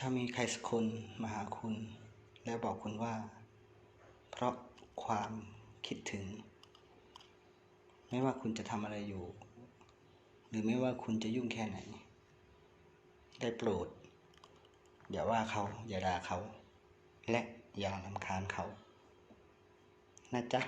ถ้ามีใครสักคนมาหาคุณ แล้วบอกคุณว่า เพราะความคิดถึง ไม่ว่าคุณจะทำอะไรอยู่ หรือไม่ว่าคุณจะยุ่งแค่ไหน ได้โปรด อย่าว่าเขา อย่าด่าเขา และอย่าลำคาญเขา นะจ๊ะ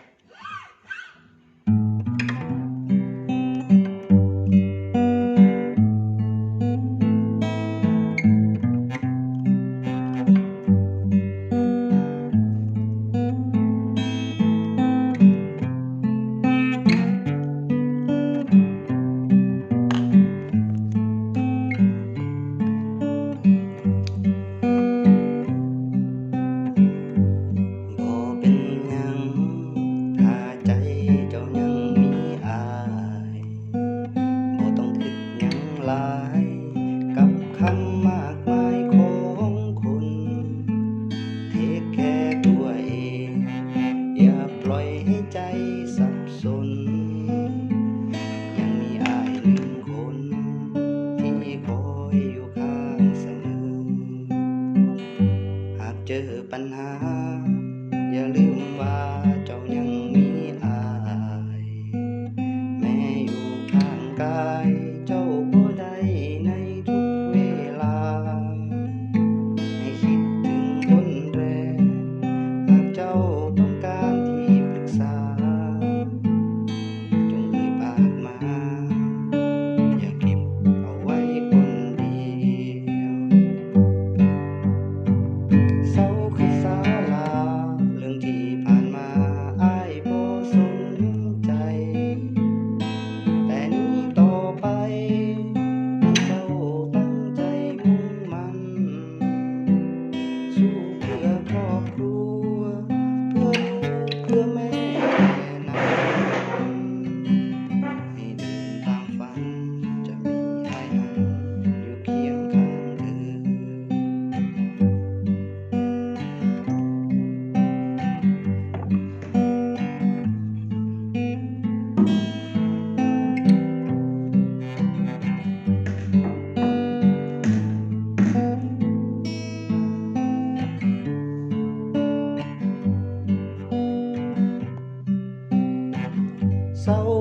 ลาย กับคำมากมายของคุณ เทคแค่ตัวเอง อย่าปล่อยให้ใจสับสน ยังมีอายหนึ่งคน ที่คอยอยู่ข้างเสมอ หากเจอปัญหา อย่าลืมว่าเจ้ายังมีอาย แม้อยู่ข้างกาย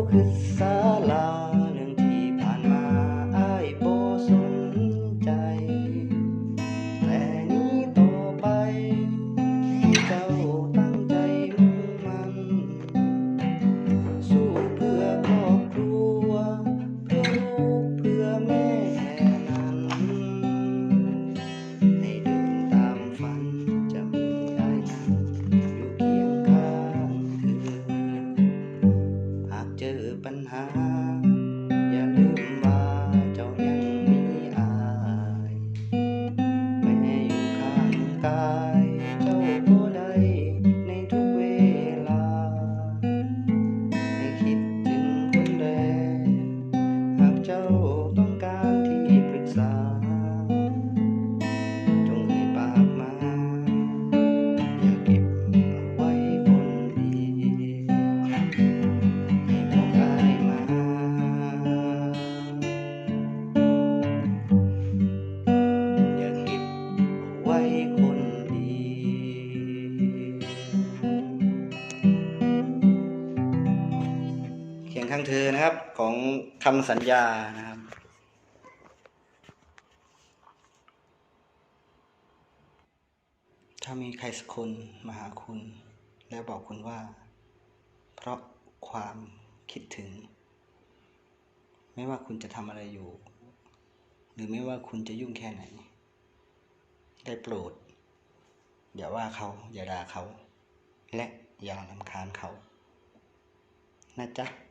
เางเธอนะครับของคำสัญญานะครับถ้ามีใครสักคนมาหาคุณ แล้วบอกคุณว่า เพราะความคิดถึง ไม่ว่าคุณจะทำอะไรอยู่ หรือไม่ว่าคุณจะยุ่งแค่ไหน ได้โปรด อย่าว่าเขาอย่าด่าเขา และอย่าลำคาญเขา นะจ๊ะ